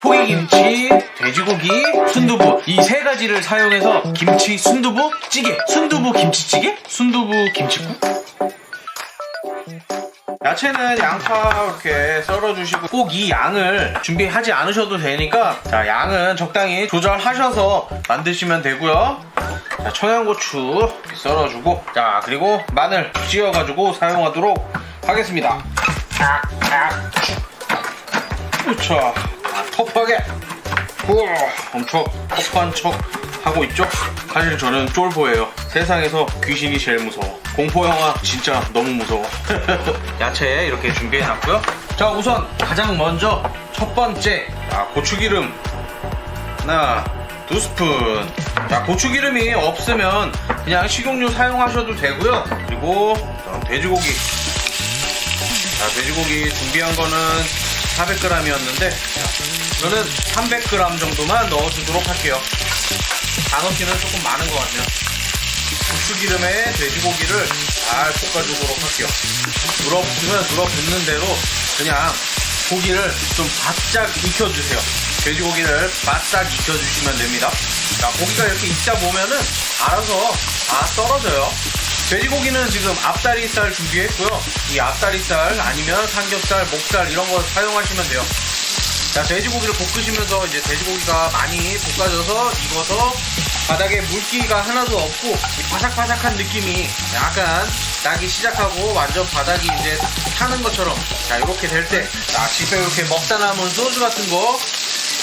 포기김치, 돼지고기, 순두부 이 세 가지를 사용해서 김치 순두부 찌개, 순두부 김치찌개, 순두부 김치국. 야채는 양파 이렇게 썰어주시고 꼭 이 양을 준비하지 않으셔도 되니까 자 양은 적당히 조절하셔서 만드시면 되고요. 자 청양고추 썰어주고 자 그리고 마늘 찧어가지고 사용하도록 하겠습니다. 그렇죠. 터프하게. 우와, 엄청 터프한 척 하고 있죠? 사실 저는 쫄보예요. 세상에서 귀신이 제일 무서워. 공포 영화 진짜 너무 무서워. 야채 이렇게 준비해놨고요. 자, 우선 가장 먼저 첫 번째 아, 고추기름 하나, 두 스푼. 자, 고추기름이 없으면 그냥 식용유 사용하셔도 되고요. 그리고 자, 돼지고기. 자, 돼지고기 준비한 거는 400g이었는데 저는 300g 정도만 넣어주도록 할게요. 다 넣기는 조금 많은 것 같네요. 고추기름에 돼지고기를 잘 볶아주도록 할게요. 눌어붙으면 눌어붙는 대로 그냥 고기를 좀 바짝 익혀주세요. 돼지고기를 바싹 익혀주시면 됩니다. 자, 고기가 이렇게 익다 보면은 알아서 다 떨어져요. 돼지고기는 지금 앞다리살 준비했고요. 이 앞다리살 아니면 삼겹살, 목살 이런 거 사용하시면 돼요. 자, 돼지고기를 볶으시면서 이제 돼지고기가 많이 볶아져서 익어서 바닥에 물기가 하나도 없고 이 바삭바삭한 느낌이 약간 나기 시작하고 완전 바닥이 이제 타는 것처럼 자, 이렇게 될 때, 자, 집에 이렇게 먹다 남은 소주 같은 거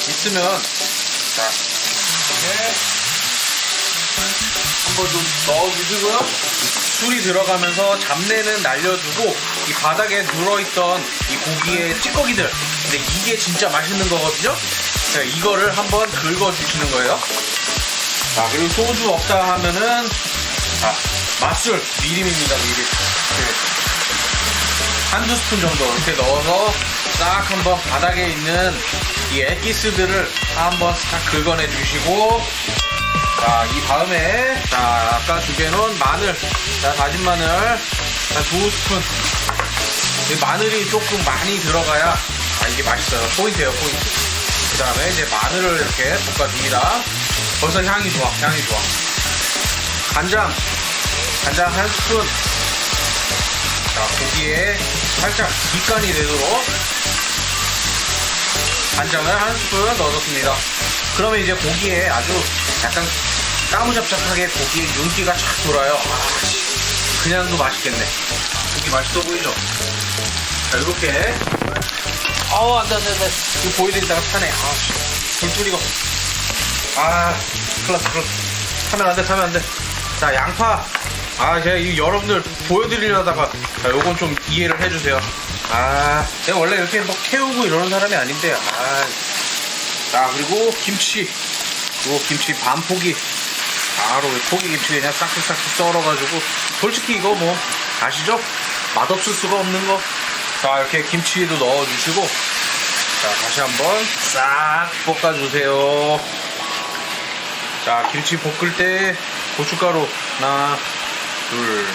있으면 자, 이렇게 한번 좀 넣어주시고요. 술이 들어가면서 잡내는 날려주고 이 바닥에 눌어있던 이 고기의 찌꺼기들 근데 이게 진짜 맛있는 거거든요. 자, 이거를 한번 긁어주시는 거예요. 자, 그리고 소주 없다 하면은 자, 맛술 미림입니다, 미림. 이렇게 한두 스푼 정도 이렇게 넣어서 싹 한번 바닥에 있는 이 엑기스들을 한번 싹 긁어내 주시고 자, 이 다음에, 자, 아까 준비해놓은 마늘. 자, 다진 마늘. 자, 두 스푼. 이 마늘이 조금 많이 들어가야, 아, 이게 맛있어요. 포인트예요, 포인트. 그 다음에 이제 마늘을 이렇게 볶아줍니다. 벌써 향이 좋아, 향이 좋아. 간장. 간장 한 스푼. 자, 고기에 살짝 밑간이 되도록 간장을 한 스푼 넣어줬습니다. 그러면 이제 고기에 아주 약간 까무잡잡하게 고기에 윤기가 쫙 돌아요. 그냥도 맛있겠네. 고기 맛있어 보이죠? 자, 이렇게. 아우, 안 돼, 안 돼, 안 돼. 이거 보여드리다가 타네. 아, 씨. 불뚜리가. 아, 큰일 났어, 큰일 났어. 타면 안 돼, 타면 안 돼. 자, 양파. 아, 제가 이 여러분들 보여드리려다가, 자, 요건 좀 이해를 해주세요. 아, 내가 원래 이렇게 뭐 태우고 이러는 사람이 아닌데, 아. 자, 그리고 김치. 요 김치 반 포기. 바로 포기 김치 그냥 싹둑싹둑 썰어가지고. 솔직히 이거 뭐, 아시죠? 맛없을 수가 없는 거. 자, 이렇게 김치도 넣어주시고. 자, 다시 한번 싹 볶아주세요. 자, 김치 볶을 때 고춧가루 하나, 둘,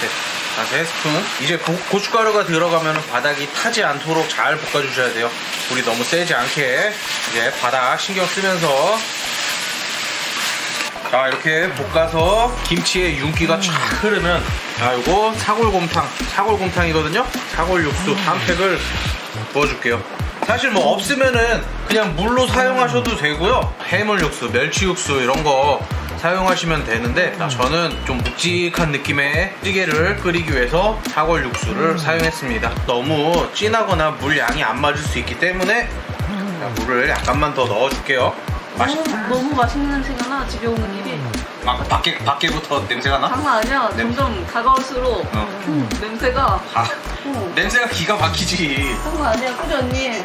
셋. 자, 세 스푼. 이제 고, 고춧가루가 들어가면 바닥이 타지 않도록 잘 볶아주셔야 돼요. 불이 너무 세지 않게 이제 바닥 신경 쓰면서 자 이렇게 볶아서 김치에 윤기가 쫙 흐르면 자 요거 사골곰탕 사골곰탕이거든요? 사골 육수 한 팩을 부어줄게요. 사실 뭐 없으면은 그냥 물로 사용하셔도 되고요. 해물 육수 멸치 육수 이런 거 사용하시면 되는데 자, 저는 좀 묵직한 느낌의 찌개를 끓이기 위해서 사골 육수를 사용했습니다. 너무 진하거나 물 양이 안 맞을 수 있기 때문에 자, 물을 약간만 더 넣어줄게요 맛있 너무, 너무 맛있는 냄새가 나. 집에 오는 길이. 아, 밖에 밖에부터 냄새가 나? 장난 아니야. 냄- 점점 다가올수록 어. 음, 냄새가. 아, 어, 냄새가 기가 막히지. 장난 아니야. 언니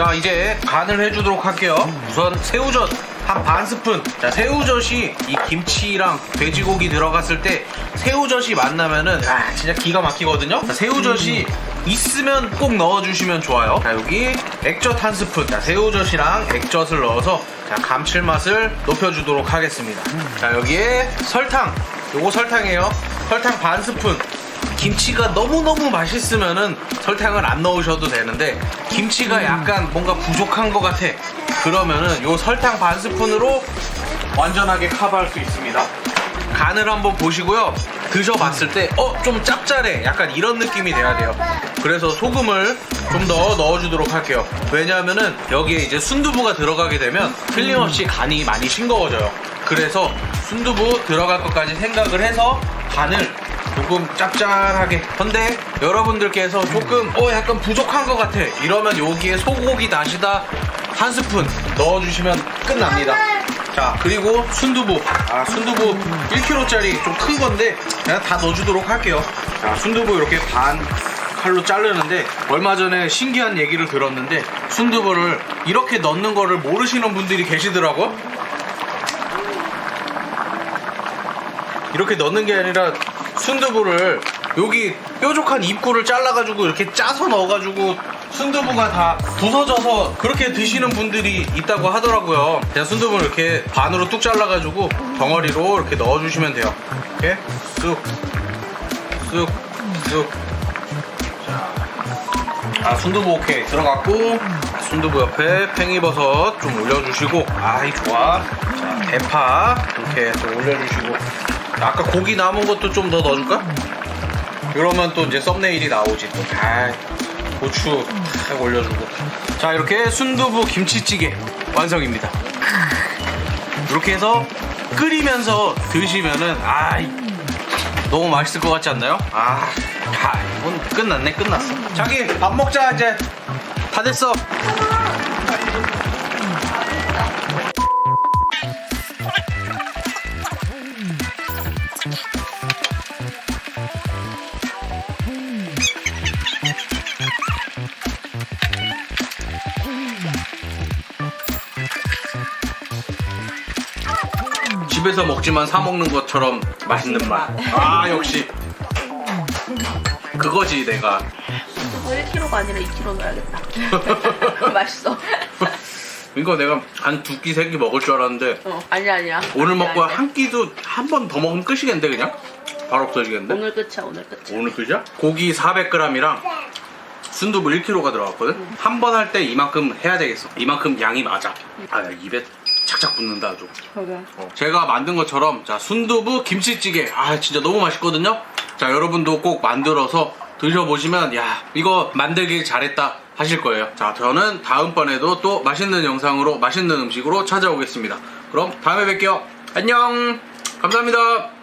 자, 이제 간을 해주도록 할게요. 우선 새우젓 한 반 스푼. 자, 새우젓이 이 김치랑 돼지고기 들어갔을 때 새우젓이 만나면은 아, 진짜 기가 막히거든요. 자, 새우젓이 있으면 꼭 넣어주시면 좋아요. 자, 여기 액젓 한 스푼. 자, 새우젓이랑 액젓을 넣어서 자, 감칠맛을 높여주도록 하겠습니다. 자, 여기에 설탕. 요거 설탕이에요. 설탕 반 스푼. 김치가 너무너무 맛있으면은 설탕을 안 넣으셔도 되는데 김치가 약간 뭔가 부족한 것 같아. 그러면은 요 설탕 반 스푼으로 완전하게 커버할 수 있습니다. 간을 한번 보시고요. 드셔봤을 때, 어, 좀 짭짤해. 약간 이런 느낌이 돼야 돼요. 그래서 소금을 좀 더 넣어주도록 할게요. 왜냐하면은 여기에 이제 순두부가 들어가게 되면 틀림없이 간이 많이 싱거워져요. 그래서 순두부 들어갈 것까지 생각을 해서 간을 조금 짭짤하게. 근데 여러분들께서 조금, 어, 약간 부족한 것 같아. 이러면 여기에 소고기 다시다 한 스푼 넣어주시면 끝납니다. 자 그리고 순두부 아 순두부 1kg짜리 좀 큰 건데 그냥 다 넣어주도록 할게요 자 순두부 이렇게 반 칼로 자르는데 얼마 전에 신기한 얘기를 들었는데 순두부를 이렇게 넣는 거를 모르시는 분들이 계시더라고 이렇게 넣는 게 아니라 순두부를 여기 뾰족한 입구를 잘라가지고 이렇게 짜서 넣어가지고 순두부가 다 부서져서 그렇게 드시는 분들이 있다고 하더라고요. 그냥 순두부를 이렇게 반으로 뚝 잘라가지고 덩어리로 이렇게 넣어주시면 돼요. 이렇게 쑥, 쑥, 쑥. 자, 아, 순두부 오케이 들어갔고 순두부 옆에 팽이버섯 좀 올려주시고 아이 좋아. 자, 대파 이렇게 좀 올려주시고 아까 고기 남은 것도 좀 더 넣어줄까? 그러면 또 이제 썸네일이 나오지 또. 아, 고추 딱 올려주고. 자 이렇게 순두부 김치찌개 완성입니다. 이렇게 해서 끓이면서 드시면은 아 이- 너무 맛있을 것 같지 않나요? 아, 아 이건 끝났네 끝났어. 자기 밥 먹자 이제 다 됐어. 집에서 먹지만 사 먹는 것처럼 맛있는 맛. 아 역시 그거지 내가. 뭐 1kg가 아니라 2kg 넣어야겠다. 맛있어. 이거 내가 한 두 끼 세 끼 먹을 줄 알았는데 어, 아니야 아니야. 오늘 먹고 아니야, 한 끼도 한 번 더 먹으면 끝이겠는데 그냥 바로 없어지겠는데 오늘 끝이야 오늘 끝이야. 오늘 그죠? 고기 400g이랑 순두부 1kg가 들어갔거든 한 번 할 때 이만큼 해야 되겠어 이만큼 양이 맞아 아 야, 입에 착착 붙는다 아주. 그래. 어, 제가 만든 것처럼 자 순두부 김치찌개. 아 진짜 너무 맛있거든요? 자 여러분도 꼭 만들어서 드셔보시면 야 이거 만들기 잘했다 하실 거예요. 자 저는 다음번에도 또 맛있는 영상으로 맛있는 음식으로 찾아오겠습니다. 그럼 다음에 뵐게요. 안녕! 감사합니다